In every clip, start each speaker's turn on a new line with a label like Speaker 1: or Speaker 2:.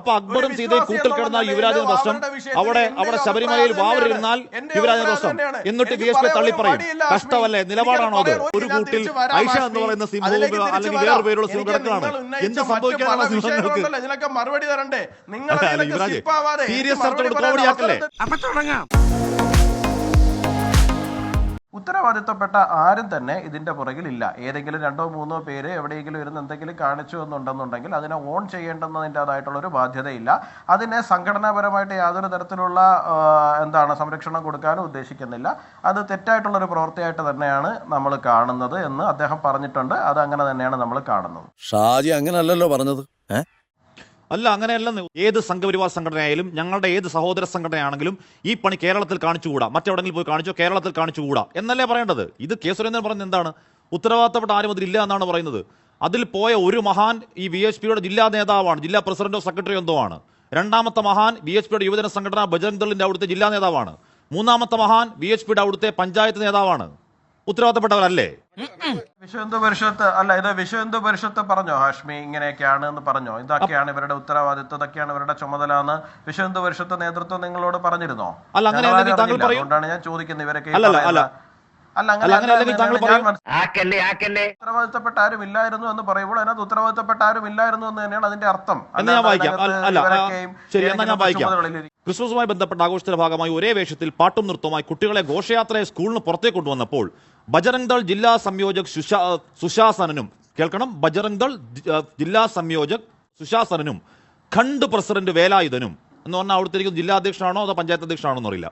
Speaker 1: അപ്പൊ അക്ബറും സീതയും കൂട്ടൽ കിടന്ന യുവരാജന് പ്രശ്നം അവിടെ അവിടെ ശബരിമലയിൽ വാവരിരുന്നാൽ
Speaker 2: യുവരാജൻ
Speaker 1: യുവരാജന് പ്രശ്നം എന്നിട്ട്
Speaker 2: വി
Speaker 1: ബി എസ് പി
Speaker 2: തള്ളിപ്പറയും.
Speaker 1: തള്ളി പറയും കഷ്ടമല്ലേ? നിലപാടാണോ അത്? ഒരു കൂട്ടിൽ ഐഷ എന്ന് പറയുന്ന സിംഹവും അല്ലെങ്കിൽ. വേറെ പേരുള്ള സിംഹം
Speaker 2: ഉന്നയിച്ച
Speaker 1: എന്ത്
Speaker 2: സംഭവിക്കാനുള്ള
Speaker 1: സിംഹങ്ങൾക്ക്
Speaker 2: മറുപടി തരണ്ടേ? നിങ്ങൾ അതിലൊക്കെ
Speaker 1: യുവരാജ്,
Speaker 2: സ്കിപ്പാവാതെ
Speaker 1: serious
Speaker 2: ഉത്തരവാദിത്തപ്പെട്ട ആരും തന്നെ ഇതിന്റെ പുറകിലില്ല. ഏതെങ്കിലും രണ്ടോ മൂന്നോ പേര് എവിടെയെങ്കിലും ഇരുന്ന് എന്തെങ്കിലും കാണിച്ചു എന്നുണ്ടെന്നുണ്ടെങ്കിൽ അതിനെ ഓൺ ചെയ്യേണ്ടുന്നതിന്റെതായിട്ടുള്ള ഒരു ബാധ്യതയില്ല. അതിനെ സംഘടനാപരമായിട്ട് യാതൊരു തരത്തിലുള്ള എന്താണ് സംരക്ഷണം കൊടുക്കാനും ഉദ്ദേശിക്കുന്നില്ല. അത് തെറ്റായിട്ടുള്ള ഒരു പ്രവൃത്തിയായിട്ട് തന്നെയാണ് നമ്മൾ കാണുന്നത് എന്ന് അദ്ദേഹം പറഞ്ഞിട്ടുണ്ട്. അത് അങ്ങനെ തന്നെയാണ് നമ്മൾ കാണുന്നത്.
Speaker 3: ഷാജി അങ്ങനെയല്ലല്ലോ പറഞ്ഞത്. ഏ?
Speaker 1: അല്ല അങ്ങനെയല്ലെന്ന്. ഏത് സംഘപരിവാർ സംഘടനയായാലും ഞങ്ങളുടെ ഏത് സഹോദര സംഘടനയാണെങ്കിലും ഈ പണി കേരളത്തിൽ കാണിച്ചുകൂടാ? മറ്റെവിടെങ്കിലും പോയി കാണിച്ചോ? കേരളത്തിൽ കാണിച്ചുകൂടാ? എന്നല്ലേ പറയേണ്ടത്? ഇത് കെ സുരേന്ദ്രൻ പറയുന്നത് എന്താണ്? ഉത്തരവാദിത്തപ്പെട്ട ആരും അതിലില്ല എന്നാണ് പറയുന്നത്. അതിൽ പോയ ഒരു മഹാൻ ഈ വി എച്ച് പിയുടെ ജില്ലാ നേതാവാണ്. ജില്ലാ പ്രസിഡന്റോ സെക്രട്ടറിയോ എന്തോ ആണ്. രണ്ടാമത്തെ മഹാൻ വി എച്ച് പിയുടെ യുവജന സംഘടന ബജരംഗ് ദളിന്റെ അവിടുത്തെ ജില്ലാ നേതാവാണ്. മൂന്നാമത്തെ മഹാൻ വി എച്ച് പിയുടെ അവിടുത്തെ പഞ്ചായത്ത് നേതാവാണ്. ഉത്തരവാദിത്തപ്പെട്ടവരല്ലേ?
Speaker 2: വിശ്വഹിന്ദു പരിഷത്ത് അല്ല ഇത് വിശ്വഹിന്ദു പരിഷത്ത് പറഞ്ഞോ? ഹാഷ്മി ഇങ്ങനെയൊക്കെയാണ് എന്ന് പറഞ്ഞോ? ഇതൊക്കെയാണ് ഇവരുടെ ഉത്തരവാദിത്വം ഇതൊക്കെയാണ് ഇവരുടെ ചുമതല എന്ന് വിശ്വഹിന്ദു പരിഷത്ത് നേതൃത്വം നിങ്ങളോട് പറഞ്ഞിരുന്നോ?
Speaker 1: അല്ല.
Speaker 2: അതുകൊണ്ടാണ് ഞാൻ ചോദിക്കുന്നത് ഇവരൊക്കെ
Speaker 1: അല്ല. അങ്ങനെ
Speaker 2: ഉത്തരവാദിത്തപ്പെട്ട ആരും ഇല്ലായിരുന്നു എന്ന് പറയുമ്പോൾ അതിനകത്ത് ഉത്തരവാദിത്തപ്പെട്ട ആരും ഇല്ലായിരുന്നു എന്ന് തന്നെയാണ് അതിന്റെ അർത്ഥം.
Speaker 1: ക്രിസ്മസുമായി ബന്ധപ്പെട്ട ആഘോഷത്തിന്റെ ഭാഗമായി ഒരേ വേഷത്തിൽ പാട്ടും നൃത്തവുമായി കുട്ടികളെ ഘോഷയാത്രയെ സ്കൂളിന് പുറത്തേക്ക് കൊണ്ടുവന്നപ്പോൾ ബജറംഗ് ദൾ ജില്ലാ സംയോജക് സുശാ സുശാസനനും കേൾക്കണം ബജറംഗ് ദൾ ജില്ലാ സംയോജക് സുശാസനനും ഖണ്ഡ് പ്രസിഡന്റ് വേലായുധനും എന്ന് പറഞ്ഞാൽ അവിടുത്തെ ജില്ലാ അധ്യക്ഷനാണോ അതോ പഞ്ചായത്ത് അധ്യക്ഷനാണോ എന്നറിയില്ല.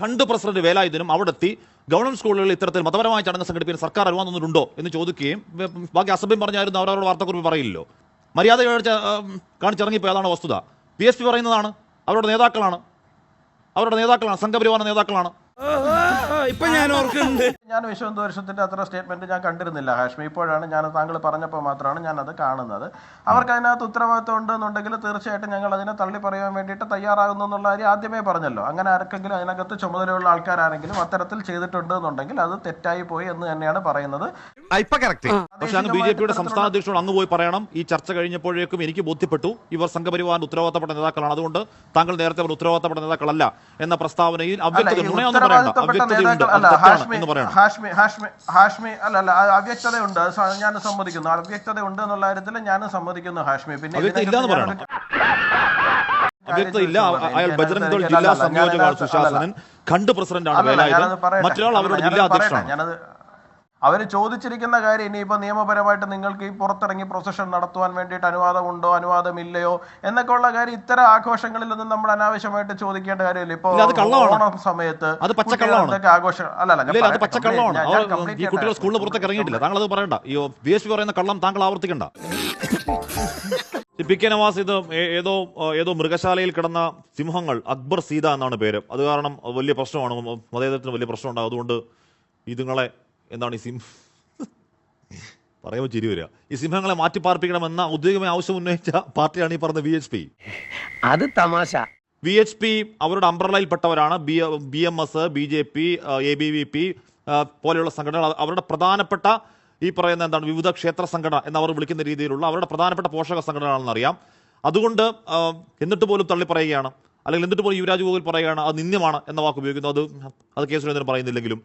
Speaker 1: ഖണ്ഡ് പ്രസിഡന്റ് വേലായുധനും അവിടെ എത്തി ഗവൺമെന്റ് സ്കൂളുകളിൽ ഇത്തരത്തിൽ മതപരമായ ചടങ്ങ് സംഘടിപ്പിക്കാൻ സർക്കാർ അനുവാദം തന്നിട്ടുണ്ടോ എന്ന് ചോദിക്കുകയും ബാക്കി അസഭ്യം പറഞ്ഞായിരുന്നു അവരവരുടെ വാർത്താക്കുറിപ്പ് പറയില്ലല്ലോ. മര്യാദ കാണിച്ചിറങ്ങിപ്പോയി അതാണ് വസ്തുത. പി എസ് പി പറയുന്നതാണ് അവരുടെ നേതാക്കളാണ്. അവരുടെ നേതാക്കളാണ് സംഘപരിവാര നേതാക്കളാണ്.
Speaker 3: ഇപ്പൊ ഞാൻ ഓർക്കുന്നുണ്ട്.
Speaker 2: ഞാൻ വിശ്വ ഹിന്ദു അത്ര സ്റ്റേറ്റ്മെന്റ് ഞാൻ കണ്ടിരുന്നില്ല ഹാഷ്മി. ഇപ്പോഴാണ് ഞാൻ താങ്കൾ പറഞ്ഞപ്പോൾ മാത്രമാണ് ഞാൻ അത് കാണുന്നത്. അവർക്ക് അതിനകത്ത് ഉത്തരവാദിത്വം ഉണ്ടെന്നുണ്ടെങ്കിൽ തീർച്ചയായിട്ടും ഞങ്ങൾ അതിനെ തള്ളി പറയാൻ വേണ്ടിയിട്ട് തയ്യാറാകുന്നു എന്നുള്ള കാര്യം ആദ്യമേ പറഞ്ഞല്ലോ. അങ്ങനെ ആർക്കെങ്കിലും അതിനകത്ത് ചുമതലയുള്ള ആൾക്കാരാണെങ്കിലും അത്തരത്തിൽ ചെയ്തിട്ടുണ്ട് എന്നുണ്ടെങ്കിൽ അത് തെറ്റായി പോയി എന്ന് തന്നെയാണ് പറയുന്നത്.
Speaker 1: പക്ഷെ അങ്ങ് ബി ജെ പിയുടെ സംസ്ഥാന അധ്യക്ഷനോട് അങ്ങ് പോയി പറയണം. ഈ ചർച്ച കഴിഞ്ഞപ്പോഴേക്കും എനിക്ക് ബോധ്യപ്പെട്ടു. ഇവർ സംഘപരിവാറിന്റെ ഉത്തരവാദിത്തപ്പെട്ട നേതാക്കളാണ്. അതുകൊണ്ട് താങ്കൾ നേരത്തെ അവർ ഉത്തരവാദിത്തപ്പെട്ട നേതാക്കളല്ല എന്ന പ്രസ്താവനയിൽ അവ്യക്തത നുണയൊന്നും പറയണ്ട. അവ്യക്തതയുണ്ട്
Speaker 2: ഹാഷ്മി- ഹാഷ്മി ഹാഷ്മി ഹാഷ്മി അല്ല അല്ല അവ്യക്തതയുണ്ട്. ഞാൻ സമ്മതിക്കുന്നു. അവ്യക്തത ഉണ്ട് എന്നുള്ള കാര്യത്തിൽ ഞാൻ സമ്മതിക്കുന്നു ഹാഷ്മി. പിന്നെ.
Speaker 1: ഇല്ല അയാൾ ബജറംഗ് ദൾ ജില്ലാ
Speaker 2: സംയോജക
Speaker 1: സുശാസനൻ ഖണ്ഡ് പ്രസിഡന്റാണ് വേലായുധൻ. മറ്റൊരാൾ അവരുടെ ജില്ലാ. അധ്യക്ഷനാണ്
Speaker 2: അവർ ചോദിച്ചിരിക്കുന്ന കാര്യം ഇനിയിപ്പോൾ നിയമപരമായിട്ട് നിങ്ങൾക്ക് ഈ പുറത്തിറങ്ങി പ്രൊസഷൻ നടത്തുവാൻ വേണ്ടിയിട്ട് അനുവാദമുണ്ടോ അനുവാദമില്ലയോ എന്നൊക്കെ ഉള്ള കാര്യം ഇത്തരം ആഘോഷങ്ങളിലൊന്നും നമ്മൾ അനാവശ്യമായിട്ട് ചോദിക്കേണ്ട കാര്യമില്ല.
Speaker 1: ഇപ്പോൾ.
Speaker 2: ഓണം സമയത്ത് ആഘോഷം അല്ലല്ല
Speaker 1: അവർ. സ്കൂളിന് പുറത്തേക്ക് ഇറങ്ങിയിട്ടില്ല. താങ്കൾ അത് പറയണ്ട. ഈ ബി എസ് പി പറയുന്ന കള്ളം താങ്കൾ ആവർത്തിക്കണ്ട. പി കെ നവാസ് ഇത് ഏതോ ഏതോ മൃഗശാലയിൽ കിടന്ന സിംഹങ്ങൾ അക്ബർ സീത എന്നാണ് പേര്. അത് കാരണം വലിയ പ്രശ്നമാണ്. മതേതരത്തിന് വലിയ പ്രശ്നമുണ്ടാകും അതുകൊണ്ട് ഇതുങ്ങളെ എന്താണ് ഈ സിം പറയുമ്പോൾ ചിരി വരിക. ഈ സിംഹങ്ങളെ മാറ്റിപ്പാർപ്പിക്കണമെന്ന ഔദ്യോഗികമായ ആവശ്യം ഉന്നയിച്ച പാർട്ടിയാണ് ഈ പറഞ്ഞ വി എച്ച് പി
Speaker 4: അത് തമാശ.
Speaker 1: വി എച്ച് പി അവരുടെ അംബ്രലയിൽപ്പെട്ടവരാണ് B B M S B J P A B V P പോലെയുള്ള സംഘടനകൾ. അവരുടെ പ്രധാനപ്പെട്ട ഈ പറയുന്ന എന്താണ് വിവിധ ക്ഷേത്ര സംഘടന എന്നവർ വിളിക്കുന്ന രീതിയിലുള്ള അവരുടെ പ്രധാനപ്പെട്ട പോഷക സംഘടനകളാണെന്ന് അറിയാം. അതുകൊണ്ട് എന്നിട്ട് പോലും തള്ളി പറയുകയാണ്. അല്ലെങ്കിൽ എന്നിട്ട് പോലും യുവരാജ് ഗോകുൽ പറയുകയാണ്. അത് നിന്ദ്യമാണ് എന്ന വാക്ക് ഉപയോഗിക്കുന്നു. അത് അത് കെ സുരേന്ദ്രൻ പറയുന്നില്ലെങ്കിലും.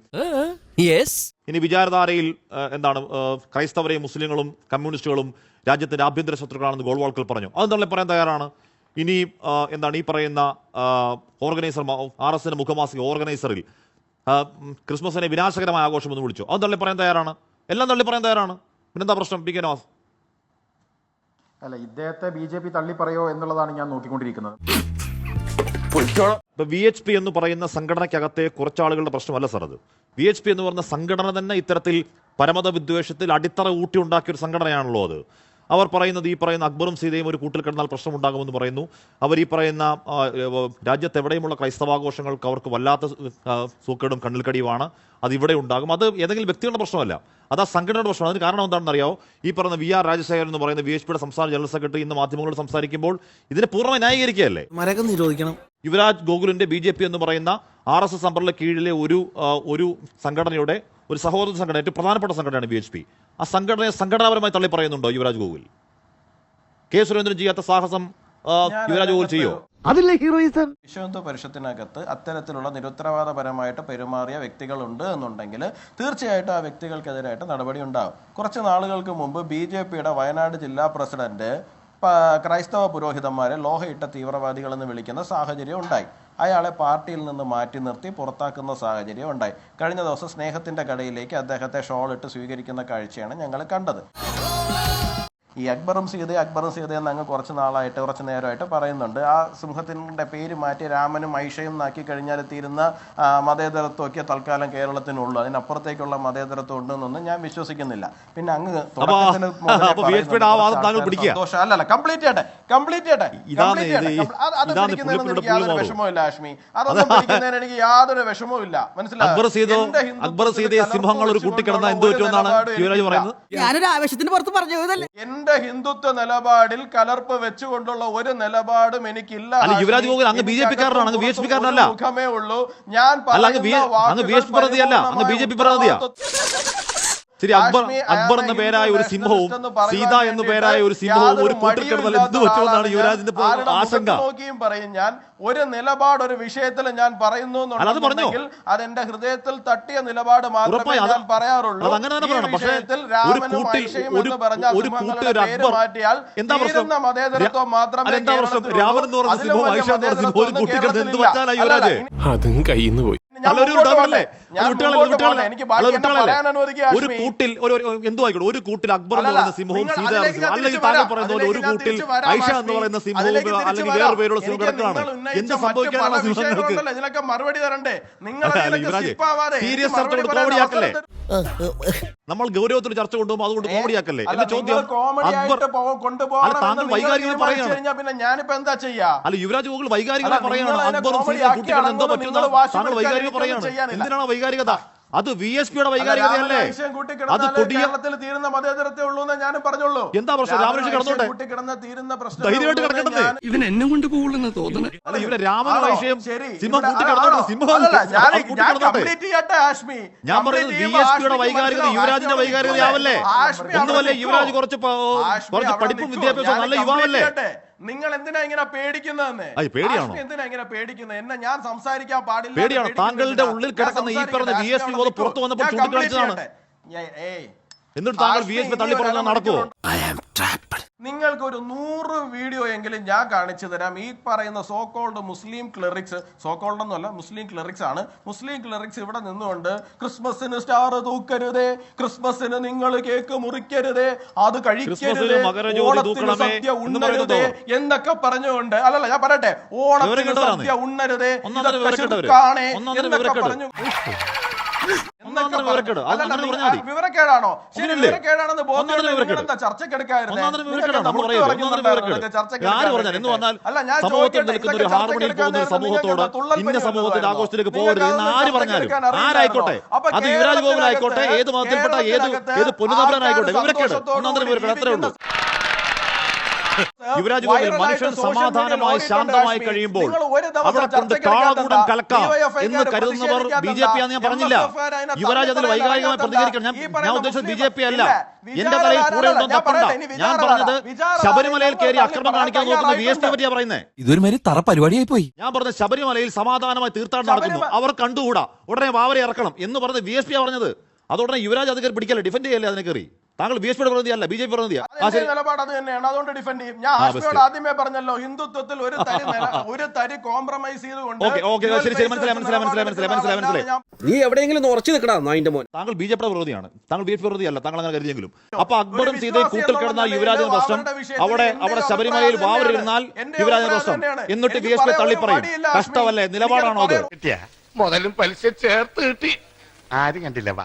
Speaker 1: ഇനി വിചാരധാരയിൽ എന്താണ് ക്രൈസ്തവരെയും മുസ്ലിങ്ങളും കമ്മ്യൂണിസ്റ്റുകളും രാജ്യത്തിന്റെ ആഭ്യന്തര ശത്രുക്കളാണെന്ന് ഗോൾവാൾക്കർ പറഞ്ഞു. അത് തള്ളി പറയാൻ തയ്യാറാണ്. ഇനി എന്താണ് ഈ പറയുന്ന ഓർഗനൈസർ ആർ എസിന്റെ മുഖമാസിക ഓർഗനൈസറിൽ ക്രിസ്മസിനെ വിനാശകരമായ ആഘോഷം എന്ന് വിളിച്ചു. അത് തള്ളി പറയാൻ തയ്യാറാണ്. എല്ലാം തള്ളി പറയാൻ തയ്യാറാണ്. പിന്നെന്താ പ്രശ്നം? P K Navas.
Speaker 5: അല്ല ഇദ്ദേഹത്തെ ബി ജെ പി തള്ളി പറയോ എന്നുള്ളതാണ് ഞാൻ നോക്കിക്കൊണ്ടിരിക്കുന്നത്.
Speaker 1: ഇപ്പൊ വി എച്ച് പി എന്ന് പറയുന്ന സംഘടനയ്ക്കകത്തെ കുറച്ചാളുകളുടെ പ്രശ്നമല്ല സാർ അത്. വി എച്ച് പി എന്ന് പറയുന്ന സംഘടന തന്നെ ഇത്തരത്തിൽ പരമത വിദ്വേഷത്തിൽ അടിത്തറ ഊട്ടി ഉണ്ടാക്കിയ ഒരു സംഘടനയാണല്ലോ അത്. അവർ പറയുന്നത് ഈ പറയുന്ന അക്ബറും സീതയും ഒരു കൂട്ടിൽ കിടന്നാൽ പ്രശ്നമുണ്ടാകുമെന്ന് പറയുന്നു. അവർ ഈ പറയുന്ന രാജ്യത്തെവിടെയുമുള്ള ക്രൈസ്തവാഘോഷങ്ങൾക്ക് അവർക്ക് വല്ലാത്ത സൂക്കേടും കണ്ണിൽക്കടിയുമാണ്. അത് ഇവിടെ ഉണ്ടാകും. അത് ഏതെങ്കിലും വ്യക്തികളുടെ പ്രശ്നമല്ല. അത് ആ സംഘടനയുടെ പ്രശ്നമാണ്. അതിന് കാരണം എന്താണെന്ന് അറിയാമോ ഈ പറയുന്ന വി ആർ രാജശേഖരൻ എന്ന് പറയുന്ന വി എച്ച് പിയുടെ സംസ്ഥാന ജനറൽ സെക്രട്ടറി ഇന്ന് മാധ്യമങ്ങളോട് സംസാരിക്കുമ്പോൾ ഇതിനെ പൂർണമായി ന്യായീകരിക്കുകയല്ലേ?
Speaker 4: മരകം നിരോധിക്കണം
Speaker 1: യുവരാജ് ഗോകുലിന്റെ ബി ജെ പി എന്ന് പറയുന്ന ആർ എസ് എസ് അമ്പറിലെ കീഴിലെ ഒരു ഒരു സംഘടനയുടെ ഒരു സഹോദര സംഘടന ഏറ്റവും പ്രധാനപ്പെട്ട സംഘടനയാണ് ബി എച്ച് പി. ആ സംഘടനയെ സംഘടനാപരമായി തള്ളി പറയുന്നുണ്ടോ യുവരാജ് ഗോകുൽ? കെ സുരേന്ദ്രൻ ചെയ്യാത്ത സാഹസം യുവരാജ് ഗോകുൽ ചെയ്യോ?
Speaker 4: അതില്ലേ ഹീറോയിസം?
Speaker 2: വിശ്വഹിന്ദു പരിഷത്തിനകത്ത് അത്തരത്തിലുള്ള നിരുത്തരവാദപരമായിട്ട് പെരുമാറിയ വ്യക്തികളുണ്ട് എന്നുണ്ടെങ്കിൽ തീർച്ചയായിട്ടും ആ വ്യക്തികൾക്കെതിരായിട്ട് നടപടി ഉണ്ടാകും കുറച്ച് നാളുകൾക്ക് മുമ്പ് ബി ജെ പിയുടെ വയനാട് ജില്ലാ പ്രസിഡന്റ് ക്രൈസ്തവ പുരോഹിതന്മാരെ ലോഹയിട്ട തീവ്രവാദികളെന്ന് വിളിക്കുന്ന സാഹചര്യം ഉണ്ടായി. അയാളെ പാർട്ടിയിൽ നിന്ന് മാറ്റി നിർത്തി പുറത്താക്കുന്ന സാഹചര്യം ഉണ്ടായി. കഴിഞ്ഞ ദിവസം സ്നേഹത്തിന്റെ കടയിലേക്ക് അദ്ദേഹത്തെ ഷോൾ ഇട്ട് സ്വീകരിക്കുന്ന കാഴ്ചയാണ് ഞങ്ങൾ കണ്ടത്. ഈ അക്ബറും സീത അക്ബറും സീത എന്ന് അങ്ങ് കുറച്ച് നാളായിട്ട് കുറച്ച് നേരമായിട്ട് പറയുന്നുണ്ട്. ആ സിംഹത്തിന്റെ പേര് മാറ്റി രാമനും ഐഷയും നാക്കി കഴിഞ്ഞാൽ തീരുന്ന മതേതരത്വമൊക്കെ തൽക്കാലം കേരളത്തിനുള്ളൂ. അതിനപ്പുറത്തേക്കുള്ള മതേതരത്വം ഉണ്ടെന്നൊന്നും ഞാൻ വിശ്വസിക്കുന്നില്ല. പിന്നെ അങ്ങ്. സന്തോഷം. അല്ലല്ല കംപ്ലീറ്റ് ചെയ്യട്ടെ കംപ്ലീറ്റ് ചെയ്യട്ടെ അത് പിടിക്കുന്നതിന് എനിക്ക് യാതൊരു. വിഷമവും ഇല്ല ആഷ്മി അതൊന്നും പിടിക്കുന്നതിന് എനിക്ക് യാതൊരു വിഷമവും ഇല്ല മനസ്സിലായോ?
Speaker 1: സിംഹങ്ങൾ ഒരു കൂട്ടിക്കിടന്ന എന്ത് പറ്റുമെന്നാണ്
Speaker 6: ഞാനൊരു ആവേശത്തിന് പുറത്ത് പറഞ്ഞു
Speaker 2: എന്റെ ഹിന്ദുത്വ നിലപാടിൽ കലർപ്പ് വെച്ചുകൊണ്ടുള്ള ഒരു നിലപാടും എനിക്കില്ല
Speaker 1: യുവരാജ് ഗോകുൽ അങ്ങ്
Speaker 2: എനിക്ക്
Speaker 1: BJP കാരനാണ്, അങ്ങ്
Speaker 2: അകത്തും
Speaker 1: BSP
Speaker 2: പുറത്തും
Speaker 1: കാരനല്ല.
Speaker 2: ഒരു മുഖമേ ഉള്ളൂ ഞാൻ
Speaker 1: അല്ല, അങ്ങ് ബി-
Speaker 2: എസ്
Speaker 1: പി പ്രതിയല്ല, അങ്ങ് പി പ്രതിയാ. ശരി അക്ബർ അക്ബർ എന്ന പേരായ ഒരു സിംഹവും സീത എന്ന് പേരായ ഒരു സിംഹവും ഒരു
Speaker 2: കൂട്ടിക്കിടന്നാൽ
Speaker 1: എന്ത് പറ്റുമെന്നാണ് യുവരാജിന്റെ ആശങ്ക.
Speaker 2: നോക്കിയും പറയും ഞാൻ. ഒരു നിലപാട് ഒരു വിഷയത്തിൽ ഞാൻ പറയുന്നു
Speaker 1: അല്ല, അത് പറഞ്ഞോ?
Speaker 2: എന്നുണ്ടെങ്കിൽ അത് എന്റെ ഹൃദയത്തിൽ തട്ടിയ നിലപാട് മാത്രമേ ഞാൻ പറയാറുള്ളൂ.
Speaker 1: അത് അങ്ങനെ തന്നെ
Speaker 2: ഈ
Speaker 1: പറയണം. പക്ഷേ
Speaker 2: വിഷയത്തിൽ
Speaker 1: ഒരു
Speaker 2: രാമനും ഐഷയും
Speaker 1: ഒരു
Speaker 2: എന്ന് പറഞ്ഞ സിംഹങ്ങളുടെ പേര്
Speaker 1: അക്ബർ
Speaker 2: മാറ്റിയാൽ
Speaker 1: എന്താ പ്രശ്നം?
Speaker 2: തീരുന്ന മതേതരത്വം മാത്രമേ
Speaker 1: അല്ല, എന്താ പ്രശ്നം?
Speaker 2: കേരളത്തിലുള്ളൂ.
Speaker 1: എന്ന് പറഞ്ഞ
Speaker 2: അതിലും വലിയ മതേതരത്വം
Speaker 7: അതും കയ്യിന്ന് പോയി.
Speaker 2: ഞാൻ
Speaker 1: അല്ല, ഒരു. കൂട്ടിൽ എന്തോ ആയിക്കോട്ടെ ഒരു കൂട്ടിൽ അക്ബർ എന്ന് പറയുന്ന സിംഹവും സീത അല്ലെങ്കിൽ താങ്കൾ പറയുന്ന പോലെ ഒരു കൂട്ടിൽ ഐഷ എന്ന് പറയുന്ന സിംഹവും അല്ലെങ്കിൽ. വേറെ പേരുള്ള സിംഹം കിടക്കുകയാണ് എന്ത്
Speaker 2: സംഭവിക്കാനുള്ള
Speaker 1: സിംഹങ്ങൾക്ക്
Speaker 2: മറുപടി തരണ്ടേ? നിങ്ങൾ
Speaker 1: അല്ല,
Speaker 2: അതിലേക്ക്
Speaker 1: നമ്മൾ ഗൗരവത്തിൽ ചർച്ച കൊണ്ടുപോകും അതുകൊണ്ട് കോമഡിയാക്കല്ലേ?
Speaker 2: ആക്കല്ലേ
Speaker 1: എന്റെ ചോദ്യം അല്ല, താങ്കൾ വൈകാരികമായി.
Speaker 2: കഴിഞ്ഞാൽ പിന്നെ ഞാനിപ്പോ എന്താ ചെയ്യാ?
Speaker 1: അല്ല യുവരാജ് ഗോകുൽ വൈകാരികമായി അക്ബറും എന്തോ പറ്റുന്ന താങ്കൾ വൈകാരിക പറയാണ്. എന്തിനാണ് വൈകാരികത? അത് വി എസ് പിയുടെ
Speaker 2: അല്ല,
Speaker 1: വൈകാരികതയല്ലേ? അത്
Speaker 2: കേരളത്തിൽ തീരുന്ന മതേതരത്തെ ഉള്ളൂ എന്ന് ഞാനും പറഞ്ഞുള്ളൂ.
Speaker 1: എന്താ പ്രശ്നം? രാമകൃഷ്ണൻ കടന്നോട്ടെ.
Speaker 2: കിടന്നോട്ടെ. കൂട്ടിക്കിടന്ന തീരുന്ന പ്രശ്നം
Speaker 1: ധൈര്യമായിട്ട് കിടക്കണ്ടേ
Speaker 4: ഇവൻ എന്നെ കൊണ്ട് പോകുള്ളെന്ന് തോന്നണേ.
Speaker 1: അല്ല ഇവിടെ
Speaker 2: രാമൻ.
Speaker 1: സിംഹം
Speaker 2: കൂട്ടി
Speaker 1: കൂട്ടിക്കിടന്നോട്ടെ സിംഹം
Speaker 2: ഞാൻ-
Speaker 1: പറയുന്നത് വി എസ് പിയുടെ വൈകാരികത. യുവരാജിന്റെ വൈകാരികതയാവല്ലേ? ഒന്നുമല്ലേ യുവരാജ് കുറച്ച് കുറച്ച് പഠിപ്പും വിദ്യാഭ്യാസവും നല്ല യുവാവല്ലേ.
Speaker 2: നിങ്ങൾ എന്തിനാ ഇങ്ങനെ പേടിക്കുന്നതെന്ന്? എന്തിനാ ഇങ്ങനെ പേടിക്കുന്നത് എന്നെ ഞാൻ സംസാരിക്കാൻ പാടില്ല
Speaker 1: പേടിയാണോ? താങ്കളുടെ ഉള്ളിൽ കിടക്കുന്ന ഈ പറഞ്ഞ എസ് പി പുറത്തു വന്നപ്പോൾ ചൂണ്ടിക്കാണിച്ചതാണ്. എന്നിട്ട് താങ്കൾ വി എസ് പി തള്ളി പറഞ്ഞാൽ നടക്കുമോ
Speaker 2: നിങ്ങൾക്ക് ഒരു നൂറ് വീഡിയോ എങ്കിലും ഞാൻ കാണിച്ചു തരാം. ഈ പറയുന്ന സോക്കോൾഡ് മുസ്ലിം ക്ലറിക്സ് സോക്കോൾഡ് ഒന്നുമല്ല മുസ്ലിം ക്ലറിക്സ് ആണ്. മുസ്ലിം ക്ലറിക്സ് ഇവിടെ നിന്നുകൊണ്ട് ക്രിസ്മസിന് സ്റ്റാർ തൂക്കരുതേ ക്രിസ്മസിന് നിങ്ങൾ കേക്ക് മുറിക്കരുതേ അത് കഴിക്കരുതേ ഓണത്തിന് സദ്യ ഉണ്ണരുതേ എന്നൊക്കെ പറഞ്ഞുകൊണ്ട് അല്ലല്ല ഞാൻ പറയട്ടെ ഓണത്തിന്. സദ്യ ഉണ്ണരുതേ
Speaker 1: കാണേ
Speaker 2: ഇതൊക്കെ എന്നൊക്കെ പറഞ്ഞു. വിവരക്കേടാണോ? ശരി? വിവരക്കേടാണെന്ന് ബോധ്യം ചർച്ചക്കെടുക്കായിരുന്നു അല്ല, ഞാൻ
Speaker 1: സമൂഹത്തോട് ഇന്ന സമൂഹത്തിന്റെ? ആഘോഷത്തിലേക്ക് പോകരുത് എന്ന് ആര് പറഞ്ഞാലും. ആരായിക്കോട്ടെ? അത് യുവരാജ്
Speaker 2: ഗോകുലായിക്കോട്ടെ
Speaker 1: ഏത് മതത്തിൽപ്പെട്ട ഏത് ഏത് പൊന്നുതമ്പരാനായിക്കോട്ടെ വിവരക്കേട്
Speaker 2: ഒന്നാം
Speaker 1: തരം വിവരക്കേട് അത്രേ ഉള്ളൂ. യുവരാജ് ഗോകുൽ മനുഷ്യൻ സമാധാനമായി ശാന്തമായി കഴിയുമ്പോൾ അവിടെ കൊണ്ട് കാളകൂടം കലക്കാം എന്ന് കരുതുന്നവർ ബി ജെ പി ആണെന്ന് ഞാൻ പറഞ്ഞില്ല. യുവരാജ് അതിൽ വൈകാരികമായി പ്രതികരിക്കണം. ഞാൻ ഉദ്ദേശിച്ചത് ബി ജെ പി അല്ല. എന്റെ തലയിൽ കൂടെ ഉണ്ടോ
Speaker 2: ഞാൻ
Speaker 1: തപ്പണ്ട. ഞാൻ പറഞ്ഞത് ശബരിമലയിൽ കയറി അക്രമം കാണിക്കാൻ നോക്കുന്ന വി എസ്
Speaker 2: ടി.
Speaker 1: പറ്റിയാ പറയുന്നത്
Speaker 4: ഇതൊരുമാതിരി തറ പരിപാടിയായി പോയി
Speaker 1: ഞാൻ പറഞ്ഞത് ശബരിമലയിൽ സമാധാനമായി തീർത്ഥാടനം നടക്കുന്നു അവർ കണ്ടുകൂടാ. ഉടനെ വാവരെ ഇറക്കണം എന്ന് പറഞ്ഞത് വി എസ് പി പറഞ്ഞത്. അതോടനെ യുവരാജ് അത് കയറി പിടിക്കല്ലേ? ഡിഫെൻഡ് ചെയ്യല്ലേ അതിനെ കയറി? താങ്കൾ ബി എസ് പിയുടെ പ്രതിനിധിയല്ല ബി ജെ പി പ്രതിനിധിയാ. ആ ശരി.
Speaker 2: നിലപാട് അത് തന്നെയാണ്. അതുകൊണ്ട് ഡിഫെൻഡ് ചെയ്യും. ഞാൻ ഹാഷ്മിയോട് ആദ്യമേ പറഞ്ഞല്ലോ ഹിന്ദുത്വത്തിൽ ഒരു തരി ഒരു തരി കോംപ്രമൈസ് ചെയ്തുകൊണ്ട്
Speaker 1: ഓക്കേ, ഓക്കേ, ശരി, ശരി, മനസ്സിലായി, മനസ്സിലായി, മനസ്സിലായി, മനസ്സിലായി, മനസ്സിലായി, മനസ്സിലായി.
Speaker 2: ഞാൻ
Speaker 4: നീ എവിടെയെങ്കിലും ഉറച്ചു നിൽക്കടാ നായിന്റെ മോൻ?
Speaker 1: താങ്കൾ ബി ജെ പിയുടെ പ്രതിനിധിയാണ്. താങ്കൾ ബി എസ് പി പ്രതിനിധിയല്ല താങ്കൾ അങ്ങനെ കരുതിയെങ്കിലും അപ്പൊ അക്ബറും സീതയും കൂട്ടിൽ
Speaker 2: കിടന്ന
Speaker 1: കിടന്നാൽ പ്രശ്നം അവിടെ അവിടെ ശബരിമലയിൽ. വാവരിരുന്നാൽ
Speaker 2: യുവരാജൻ
Speaker 1: പ്രശ്നം. എന്നിട്ട് ബി എസ് പി
Speaker 2: പറയാൻ
Speaker 1: തള്ളി പറയും
Speaker 2: മടിയില്ല,
Speaker 1: കഷ്ടമല്ലേ? നിലപാടാണോ അത്?
Speaker 7: മുതലും പലിശ ചേർത്ത് കിട്ടി. ആരും കണ്ടില്ല വാ.